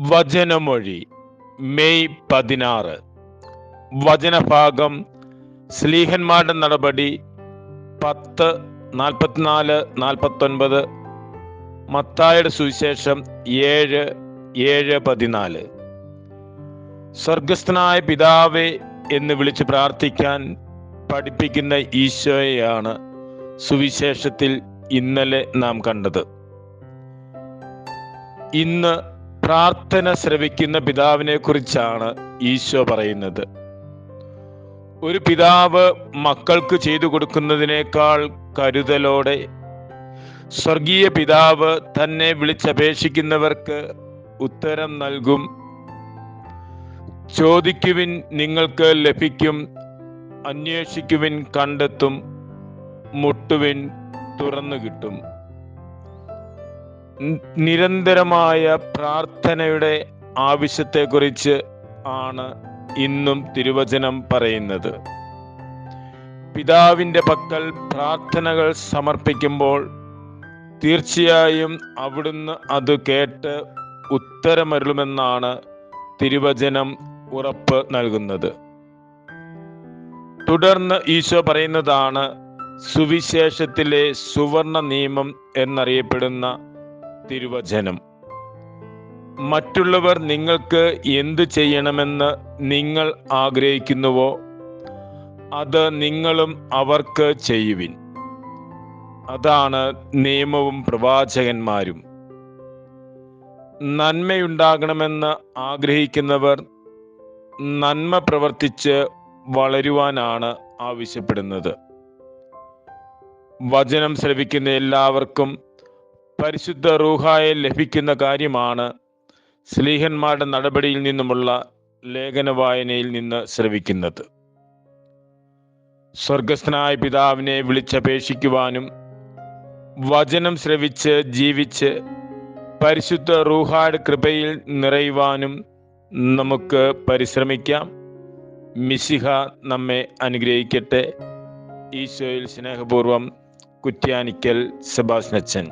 വചനമൊഴി May പതിനാറ്. വചനഭാഗം സ്ലീഹന്മാരുടെ നടപടി പത്ത് നാൽപ്പത്തിനാല് നാൽപ്പത്തൊൻപത്. മത്തായുടെ സുവിശേഷം ഏഴ് ഏഴ് പതിനാല്. സ്വർഗസ്ഥനായ പിതാവേ എന്ന് വിളിച്ച് പ്രാർത്ഥിക്കാൻ പഠിപ്പിക്കുന്ന ഈശോയെയാണ് സുവിശേഷത്തിൽ ഇന്നലെ നാം കണ്ടത്. ഇന്ന് പ്രാർത്ഥന ശ്രവിക്കുന്ന പിതാവിനെ കുറിച്ചാണ് ഈശോ പറയുന്നത്. ഒരു പിതാവ് മക്കൾക്ക് ചെയ്തു കൊടുക്കുന്നതിനേക്കാൾ കരുതലോടെ സ്വർഗീയ പിതാവ് തന്നെ വിളിച്ചപേക്ഷിക്കുന്നവർക്ക് ഉത്തരം നൽകും. ചോദിക്കുവിൻ നിങ്ങൾക്ക് ലഭിക്കും അന്വേഷിക്കുവിൻ കണ്ടെത്തും മുട്ടുവിൻ തുറന്നു കിട്ടും. നിരന്തരമായ പ്രാർത്ഥനയുടെ ആവശ്യത്തെക്കുറിച്ച് ആണ് ഇന്നും തിരുവചനം പറയുന്നത്. പിതാവിന്റെ പക്കൽ പ്രാർത്ഥനകൾ സമർപ്പിക്കുമ്പോൾ തീർച്ചയായും അവിടുന്ന് അത് കേട്ട് ഉത്തരമരുളുമെന്നാണ് തിരുവചനം ഉറപ്പ് നൽകുന്നത്. തുടർന്ന് ഈശോ പറയുന്നതാണ് സുവിശേഷത്തിലെ സുവർണ നിയമം എന്നറിയപ്പെടുന്ന തിരുവചനം. മറ്റുള്ളവർ നിങ്ങൾക്ക് എന്തു ചെയ്യണമെന്ന് നിങ്ങൾ ആഗ്രഹിക്കുന്നുവോ അത് നിങ്ങളും അവർക്ക് ചെയ്യുവിൻ. അതാണ് നിയമവും പ്രവാചകന്മാരും. നന്മയുണ്ടാകണമെന്ന് ആഗ്രഹിക്കുന്നവർ നന്മ പ്രവർത്തിച്ച് വളരുവാനാണ് ആവശ്യപ്പെടുന്നത്. വചനം ശ്രവിക്കുന്ന എല്ലാവർക്കും പരിശുദ്ധ റൂഹായെ ലഭിക്കുന്ന കാര്യമാണ് സ്ലീഹന്മാരുടെ നടപടിയിൽ നിന്നുമുള്ള ലേഖന വായനയിൽ നിന്ന് ശ്രവിക്കുന്നത്. സ്വർഗസ്ഥനായ പിതാവിനെ വിളിച്ചപേക്ഷിക്കുവാനും വചനം ശ്രവിച്ച് ജീവിച്ച് പരിശുദ്ധ റൂഹായുടെ കൃപയിൽ നിറയുവാനും നമുക്ക് പരിശ്രമിക്കാം. മിശിഹ നമ്മെ അനുഗ്രഹിക്കട്ടെ. ഈശോയിൽ സ്നേഹപൂർവം കുറ്റ്യാനിക്കൽ സെബാസ്നച്ചൻ